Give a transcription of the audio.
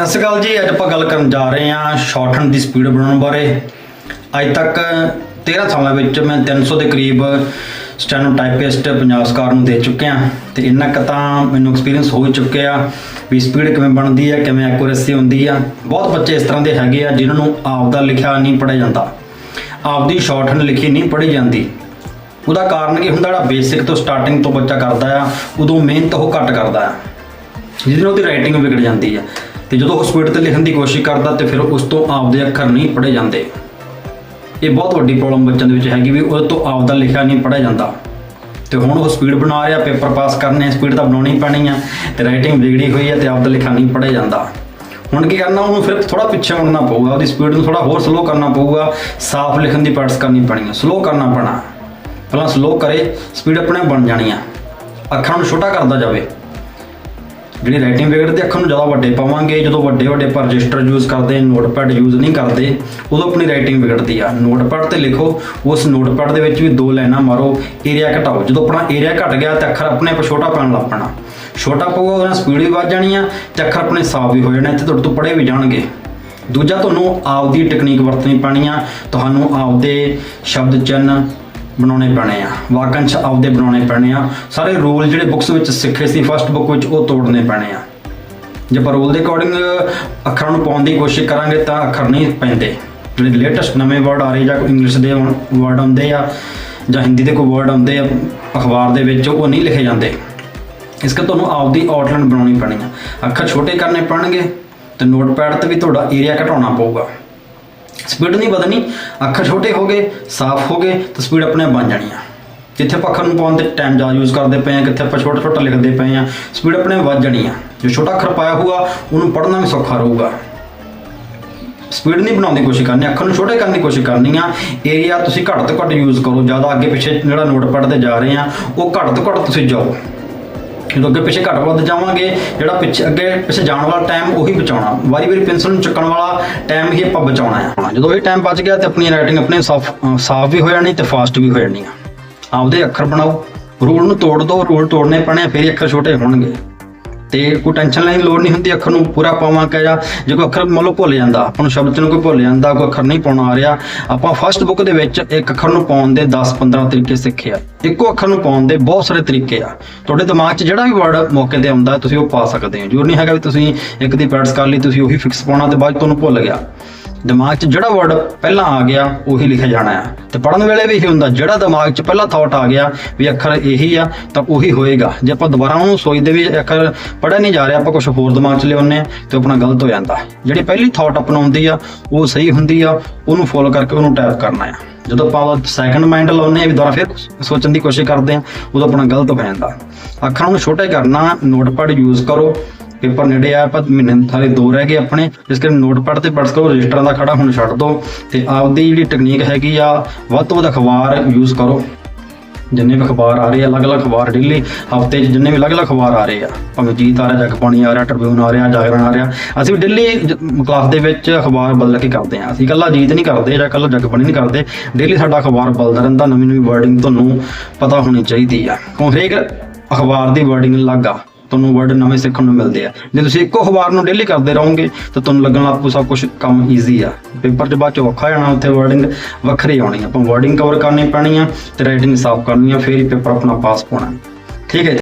ਸਤਿ ਸ਼੍ਰੀ ਅਕਾਲ ਜੀ, ਅੱਜ ਆਪਾਂ ਗੱਲ ਕਰਨ ਜਾ ਰਹੇ ਹਾਂ ਸ਼ਾਰਟਹੈਂਡ ਦੀ ਸਪੀਡ ਬਣਾਉਣ ਬਾਰੇ। ਅੱਜ ਤੱਕ 13 ਸਾਲਾਂ ਵਿੱਚ ਮੈਂ 300 ਦੇ ਕਰੀਬ ਸਟੈਨੋ ਟਾਈਪਿਸਟ ਪੰਜਾਬ ਸਰਕਾਰ ਨੂੰ ਦੇ ਚੁੱਕਿਆ ਤੇ ਇੰਨਾ ਕੁ ਤਾਂ ਮੈਨੂੰ ਐਕਸਪੀਰੀਅੰਸ ਹੋ ਚੁੱਕਿਆ ਵੀ ਸਪੀਡ ਕਿਵੇਂ ਬਣਦੀ ਹੈ ਕਿਵੇਂ ਐਕੂਰੇਸੀ ਹੁੰਦੀ ਆ। ਬਹੁਤ ਬੱਚੇ ਇਸ ਤਰ੍ਹਾਂ ਦੇ ਹੈਗੇ ਆ ਜਿਨ੍ਹਾਂ ਨੂੰ ਆਪਦਾ ਲਿਖਿਆ ਨਹੀਂ ਪੜਿਆ ਜਾਂਦਾ। ਆਪਦੀ ਸ਼ਾਰਟਹੈਂਡ ਲਿਖੀ ਨਹੀਂ ਪੜ੍ਹੀ ਜਾਂਦੀ। ਉਹਦਾ ਕਾਰਨ ਕੀ ਹੁੰਦਾ ਜਿਹੜਾ ਬੇਸਿਕ ਤੋਂ ਸਟਾਰਟਿੰਗ ਤੋਂ ਬੱਚਾ ਕਰਦਾ ਆ, ਉਦੋਂ ਮਿਹਨਤ ਉਹ ਘੱਟ ਕਰਦਾ ਆ। ਜਿਹਦੇ ਨਾਲ ਉਹਦੀ ਰਾਈਟਿੰਗ ਵਿਗੜ ਜਾਂਦੀ ਆ। ਤੇ ਜਦੋਂ ਉਹ ਸਪੀਡ ਤੇ ਲਿਖਣ ਦੀ ਕੋਸ਼ਿਸ਼ ਕਰਦਾ ਤੇ ਫਿਰ ਉਸ ਤੋਂ ਆਪਦੇ ਅੱਖਰ ਨਹੀਂ ਪੜ੍ਹੇ ਜਾਂਦੇ। ਇਹ ਬਹੁਤ ਵੱਡੀ ਪ੍ਰੋਬਲਮ ਬੱਚਿਆਂ ਦੇ ਵਿੱਚ ਹੈਗੀ ਵੀ ਉਹ ਤੋਂ ਆਪਦਾ ਲਿਖਿਆ ਨਹੀਂ ਪੜ੍ਹਿਆ ਜਾਂਦਾ। ਤੇ ਹੁਣ ਉਹ ਸਪੀਡ ਬਣਾ ਰਿਹਾ ਪੇਪਰ ਪਾਸ ਕਰਨੇ ਸਪੀਡ ਤਾਂ ਬਣਾਉਣੀ ਪੈਣੀ ਆ ਤੇ ਰਾਈਟਿੰਗ ਵਿਗੜੀ ਹੋਈ ਆ ਤੇ ਆਪਦਾ ਲਿਖਿਆ ਨਹੀਂ ਪੜ੍ਹਿਆ ਜਾਂਦਾ। ਹੁਣ ਕੀ ਕਰਨਾ, ਉਹਨੂੰ ਫਿਰ ਥੋੜਾ ਪਿੱਛੇ ਮੁੜਨਾ ਪਊਗਾ, ਉਹਦੀ ਸਪੀਡ ਨੂੰ ਥੋੜਾ ਹੋਰ ਸਲੋ ਕਰਨਾ ਪਊਗਾ, ਸਾਫ਼ ਲਿਖਣ ਦੀ ਪ੍ਰੈਕਟਿਸ ਕਰਨੀ ਪੈਣੀ ਆ ਸਲੋ ਕਰਨਾ ਪੈਣਾ। ਪਹਿਲਾਂ ਸਲੋ ਕਰੇ ਸਪੀਡ ਆਪਣੇ ਬਣ ਜਾਣੀ ਆ। ਅੱਖਰਾਂ ਨੂੰ ਛੋਟਾ ਕਰਦਾ ਜਾਵੇ। ਜਿਹੜੀ ਰਾਈਟਿੰਗ ਵਿਗੜਦੀ ਅੱਖਰ ਨੂੰ ਜ਼ਿਆਦਾ ਵੱਡੇ ਪਾਵਾਂਗੇ, ਜਦੋਂ ਵੱਡੇ ਵੱਡੇ ਪਰ ਰਜਿਸਟਰ ਯੂਜ਼ ਕਰਦੇ ਨੋਟਪੈਡ ਯੂਜ਼ ਨਹੀਂ ਕਰਦੇ, ਉਦੋਂ ਆਪਣੀ ਰਾਈਟਿੰਗ ਵਿਗੜਦੀ ਆ। ਨੋਟਪੈਡ ਤੇ ਲਿਖੋ, ਉਸ ਨੋਟਪੈਡ ਦੇ ਵਿੱਚ ਵੀ ਦੋ ਲਾਈਨਾਂ ਮਾਰੋ ਏਰੀਆ ਘਟਾਓ। ਜਦੋਂ ਆਪਣਾ ਏਰੀਆ ਘਟ ਗਿਆ ਤੇ ਅੱਖਰ ਆਪਣੇ ਆਪ ਛੋਟਾ ਪੈਣ ਲੱਗ ਪੈਣਾ। ਛੋਟਾ ਪਊਗਾ, ਉਹਦੇ ਨਾਲ ਸਪੀਡ ਵੀ ਵੱਧ ਜਾਣੀ ਆ ਤੇ ਅੱਖਰ ਆਪਣੇ ਸਾਫ਼ ਵੀ ਹੋ ਜਾਣੇ ਤੇ ਤੁਹਾਡੇ ਤੋਂ ਪੜ੍ਹੇ ਵੀ ਜਾਣਗੇ। ਦੂਜਾ, ਤੁਹਾਨੂੰ ਆਪਦੀ ਟੈਕਨੀਕ ਵਰਤਣੀ ਪੈਣੀ ਆ। ਤੁਹਾਨੂੰ ਆਪਦੇ ਸ਼ਬਦ ਚਿੰਨ੍ਹ ਬਣਾਉਣੇ ਪੈਣੇ ਆ। ਵਾਕੰਸ਼ ਆਪਦੇ ਬਣਾਉਣੇ ਪੈਣੇ ਆ। ਸਾਰੇ ਰੂਲ ਜਿਹੜੇ ਬੁੱਕਸ ਵਿੱਚ ਸਿੱਖੇ ਸੀ ਫਸਟ ਬੁੱਕ ਵਿੱਚ ਉਹ ਤੋੜਨੇ ਪੈਣੇ ਆ। ਜੇ ਆਪਾਂ ਰੂਲ ਦੇ ਅਕੋਰਡਿੰਗ ਅੱਖਰਾਂ ਨੂੰ ਪਾਉਣ ਦੀ ਕੋਸ਼ਿਸ਼ ਕਰਾਂਗੇ ਤਾਂ ਅੱਖਰ ਨਹੀਂ ਪੈਂਦੇ। ਜਿਹੜੇ ਲੇਟੈਸਟ ਨਵੇਂ ਵਰਡ ਆ ਰਹੇ ਜਾਂ ਕੋਈ ਇੰਗਲਿਸ਼ ਦੇ ਵਰਡ ਆਉਂਦੇ ਆ ਜਾਂ ਹਿੰਦੀ ਦੇ ਕੋਈ ਵਰਡ ਆਉਂਦੇ ਆ, ਅਖਬਾਰ ਦੇ ਵਿੱਚ ਉਹ ਨਹੀਂ ਲਿਖੇ ਜਾਂਦੇ। ਇਸ ਕਰਕੇ ਤੁਹਾਨੂੰ ਆਪਦੀ ਆਊਟਲਾਈਨ ਬਣਾਉਣੀ ਪੈਣੀ ਆ। ਅੱਖਰ ਛੋਟੇ ਕਰਨੇ ਪੈਣਗੇ ਤੇ ਨੋਟਪੈਡ ਤੇ ਵੀ ਤੁਹਾਡਾ ਏਰੀਆ ਘਟਾਉਣਾ ਪਊਗਾ। ਸਪੀਡ ਨਹੀਂ ਵਧਣੀ, ਅੱਖਰ ਛੋਟੇ ਹੋ ਗਏ, ਸਾਫ਼ ਹੋ ਗਏ, ਤਾਂ ਸਪੀਡ ਆਪਣੇ ਆਪ ਬਣ ਜਾਣੀ ਆ। ਜਿੱਥੇ ਆਪਾਂ ਅੱਖਰ ਨੂੰ ਪਾਉਣ ਤੇ ਟਾਈਮ ਜ਼ਿਆਦਾ ਯੂਜ਼ ਕਰਦੇ ਪਏ ਆ, ਕਿੱਥੇ ਆਪਾਂ ਛੋਟਾ ਛੋਟਾ ਲਿਖਦੇ ਪਏ ਆ ਸਪੀਡ ਆਪਣੇ ਵੱਧ ਜਾਣੀ ਆ। ਜੋ ਛੋਟਾ ਅੱਖਰ ਪਾਇਆ ਹੋਊਗਾ, ਉਹਨੂੰ ਪੜ੍ਹਨਾ ਵੀ ਸੌਖਾ ਰਹੂਗਾ। ਸਪੀਡ ਨਹੀਂ ਬਣਾਉਣ ਦੀ ਕੋਸ਼ਿਸ਼ ਕਰਨੀ, ਅੱਖਰ ਨੂੰ ਛੋਟੇ ਕਰਨ ਦੀ ਕੋਸ਼ਿਸ਼ ਕਰਨੀ ਆ। ਏਰੀਆ ਤੁਸੀਂ ਘੱਟ ਤੋਂ ਘੱਟ ਯੂਜ਼ ਕਰੋ, ਜ਼ਿਆਦਾ ਅੱਗੇ ਪਿੱਛੇ ਜਿਹੜਾ ਨੋਟ ਪੜ੍ਹਦੇ ਜਾ ਰਹੇ ਆ, ਉਹ ਘੱਟ ਤੋਂ ਘੱਟ ਤੁਸੀਂ ਜਾਓ। ਜਦੋਂ ਅੱਗੇ ਪਿੱਛੇ ਘੱਟ ਵੱਧ ਜਾਵਾਂਗੇ ਜਿਹੜਾ ਪਿੱਛੇ ਅੱਗੇ ਪਿੱਛੇ ਜਾਣ ਵਾਲਾ ਟਾਈਮ ਉਹੀ ਬਚਾਉਣਾ। ਵਾਰੀ ਵਾਰੀ ਪੈਨਸਲ ਨੂੰ ਚੱਕਣ ਵਾਲਾ ਟਾਈਮ ਹੀ ਆਪਾਂ ਬਚਾਉਣਾ ਹੈ। ਜਦੋਂ ਇਹ ਟਾਈਮ ਬਚ ਗਿਆ ਤੇ ਆਪਣੀ ਰਾਈਟਿੰਗ ਆਪਣੇ ਸਾਫ਼ ਸਾਫ਼ ਵੀ ਹੋ ਜਾਣੀ ਤੇ ਫਾਸਟ ਵੀ ਹੋ ਜਾਣੀ ਆ। ਆਪਦੇ ਅੱਖਰ ਬਣਾਓ। ਰੂਲ ਨੂੰ ਤੋੜ ਦਿਓ ਰੂਲ ਤੋੜਨੇ ਪੈਣੇ ਆ, ਫਿਰ ਹੀ ਅੱਖਰ ਛੋਟੇ ਹੋਣਗੇ। ਤੇ ਕੋਈ ਟੈਨਸ਼ਨ ਲੈਣ ਦੀ ਲੋੜ ਨਹੀਂ ਹੁੰਦੀ, ਅੱਖਰ ਨੂੰ ਪੂਰਾ ਪਾਵਾਂ ਕਹਿ ਜਾਂ। ਜੇ ਕੋਈ ਅੱਖਰ ਮੰਨ ਲਓ ਭੁੱਲ ਜਾਂਦਾ ਆਪਾਂ ਨੂੰ ਸ਼ਬਦ ਨੂੰ ਕੋਈ ਭੁੱਲ ਜਾਂਦਾ, ਕੋਈ ਅੱਖਰ ਨਹੀਂ ਪਾਉਣਾ ਆ ਰਿਹਾ, ਆਪਾਂ ਫਸਟ ਬੁੱਕ ਦੇ ਵਿੱਚ ਇੱਕ ਅੱਖਰ ਨੂੰ ਪਾਉਣ ਦੇ 10-15 ਤਰੀਕੇ ਸਿੱਖੇ ਆ। ਇੱਕੋ ਅੱਖਰ ਨੂੰ ਪਾਉਣ ਦੇ ਬਹੁਤ ਸਾਰੇ ਤਰੀਕੇ ਆ। ਤੁਹਾਡੇ ਦਿਮਾਗ 'ਚ ਜਿਹੜਾ ਵੀ ਵਰਡ ਮੌਕੇ ਤੇ ਆਉਂਦਾ, ਤੁਸੀਂ ਉਹ ਪਾ ਸਕਦੇ ਹੋ। ਜ਼ਰੂਰ ਨਹੀਂ ਹੈਗਾ ਵੀ ਤੁਸੀਂ ਇੱਕ ਦੀ ਪ੍ਰੈਕਟਿਸ ਕਰ ਲਈ, ਤੁਸੀਂ ਉਹੀ ਫਿਕਸ ਪਾਉਣਾ ਤੇ ਬਾਅਦ 'ਚ ਤੁਹਾਨੂੰ ਭੁੱਲ ਗਿਆ। ਦਿਮਾਗ 'ਚ ਜਿਹੜਾ ਵਰਡ ਪਹਿਲਾਂ ਆ ਗਿਆ, ਉਹੀ ਲਿਖਿਆ ਜਾਣਾ ਆ। ਤੇ ਪੜਨ ਵੇਲੇ ਵੀ ਇਹੀ ਹੁੰਦਾ, ਜਿਹੜਾ ਦਿਮਾਗ 'ਚ ਪਹਿਲਾ ਥਾਟ ਆ ਗਿਆ ਵੀ ਅੱਖਰ ਇਹੀ ਆ, ਤਾਂ ਉਹੀ ਹੋਏਗਾ। ਜੇ ਆਪਾਂ ਦੁਬਾਰਾ ਉਹਨੂੰ ਸੋਚਦੇ ਵੀ ਅੱਖਰ ਪੜਿਆ ਨਹੀਂ ਜਾ ਰਿਹਾ, ਆਪਾਂ ਕੁਝ ਹੋਰ ਦਿਮਾਗ 'ਚ ਲਿਆਉਂਦੇ ਆ ਤੇ ਆਪਣਾ ਗਲਤ ਹੋ ਜਾਂਦਾ। ਜਿਹੜੀ ਪਹਿਲੀ ਥਾਟ ਅਪਣਾਉਂਦੀ ਆ, ਉਹ ਸਹੀ ਹੁੰਦੀ ਆ, ਉਹਨੂੰ ਫੋਲੋ ਕਰਕੇ ਉਹਨੂੰ ਟੈਪ ਕਰਨਾ ਆ। ਜਦੋਂ ਆਪਾਂ ਸੈਕੰਡ ਮਾਈਂਡ ਲਾਉਂਦੇ ਆ ਵੀ ਦੁਬਾਰਾ ਫਿਰ ਸੋਚਣ ਦੀ ਕੋਸ਼ਿਸ਼ ਕਰਦੇ ਆ ਉਦੋਂ ਆਪਣਾ ਗਲਤ ਹੋ ਜਾਂਦਾ। ਅੱਖਰਾਂ ਨੂੰ ਛੋਟੇ ਕਰਨਾ ਨੋਟਪੈਡ ਯੂਜ਼ ਕਰੋ। ਪੇਪਰ ਨੇੜੇ ਆ ਪਰ ਮਹੀਨੇ ਥਾਲੇ ਦੋ ਰਹਿ ਗਏ ਆਪਣੇ, ਇਸ ਕਰਕੇ ਨੋਟਪੈਡ ਤੇ ਪੜ੍ਹ ਕਰੋ ਰਜਿਸਟਰਾਂ ਦਾ ਖੜਾ ਹੁਣ ਛੱਡ ਦਿਓ ਤੇ ਆਪਦੀ ਜਿਹੜੀ ਟੈਕਨੀਕ ਹੈਗੀ ਆ, ਵੱਧ ਤੋਂ ਵੱਧ ਅਖਬਾਰ ਯੂਜ਼ ਕਰੋ। ਜਿੰਨੇ ਵੀ ਅਖਬਾਰ ਆ ਰਹੇ ਆ, ਅਲੱਗ-ਅਲੱਗ ਅਖਬਾਰ ਡੇਲੀ ਹਫ਼ਤੇ 'ਚ ਜਿੰਨੇ ਵੀ ਅਲੱਗ-ਅਲੱਗ ਅਖਬਾਰ ਆ ਰਹੇ ਆ। ਭਾਵੇਂ ਜੀਤ ਆ ਰਿਹਾ ਜਗਬਾਣੀ ਆ ਰਿਹਾ ਟ੍ਰਿਬਿਊਨ ਆ ਰਿਹਾ, ਜਾਗਰਣ ਆ ਰਿਹਾ। ਅਸੀਂ ਵੀ ਡੇਲੀ ਕਲਾਸ ਦੇ ਵਿੱਚ ਅਖਬਾਰ ਬਦਲ ਕੇ ਕਰਦੇ ਆ। ਅਸੀਂ ਇਕੱਲਾ ਜੀਤ ਨਹੀਂ ਕਰਦੇ ਜਾਂ ਇਕੱਲਾ ਜਗਬਾਣੀ ਨਹੀਂ ਕਰਦੇ। ਡੇਲੀ ਸਾਡਾ ਅਖਬਾਰ ਬਦਲਦਾ ਰਹਿੰਦਾ ਨਵੀਂ ਨਵੀਂ ਵਰਡਿੰਗ ਤੁਹਾਨੂੰ ਪਤਾ ਹੋਣੀ ਚਾਹੀਦੀ ਆ। ਕਿਉਂ? ਹਰੇਕ ਅਖਬਾਰ ਦੀ ਵਰਡਿੰਗ ਅਲੱਗ ਆ। ਤੁਹਾਨੂੰ ਵਰਡ ਨਵੇਂ ਸਿੱਖਣ ਨੂੰ ਮਿਲਦੇ ਆ। ਜੇ ਤੁਸੀਂ ਇੱਕੋ ਅਖਬਾਰ ਨੂੰ ਡੇਲੀ ਕਰਦੇ ਰਹੋਗੇ, ਤਾਂ ਤੁਹਾਨੂੰ ਲੱਗਣ ਲੱਗ ਪਊ ਸਭ ਕੁਝ ਕੰਮ ਈਜ਼ੀ ਆ। ਪੇਪਰ 'ਚ ਬਾਅਦ ਚ ਔਖਾ ਜਾਣਾ, ਉੱਥੇ ਵਰਡਿੰਗ ਵੱਖਰੀ ਆਉਣੀ ਆ। ਆਪਾਂ ਵਰਡਿੰਗ ਕਵਰ ਕਰਨੀ ਪੈਣੀ ਆ ਤੇ ਰਾਈਟਿੰਗ ਸਾਫ਼ ਕਰਨੀ ਆ, ਫੇਰ ਹੀ ਪੇਪਰ ਆਪਣਾ ਪਾਸ ਹੋਣਾ। ਠੀਕ ਹੈ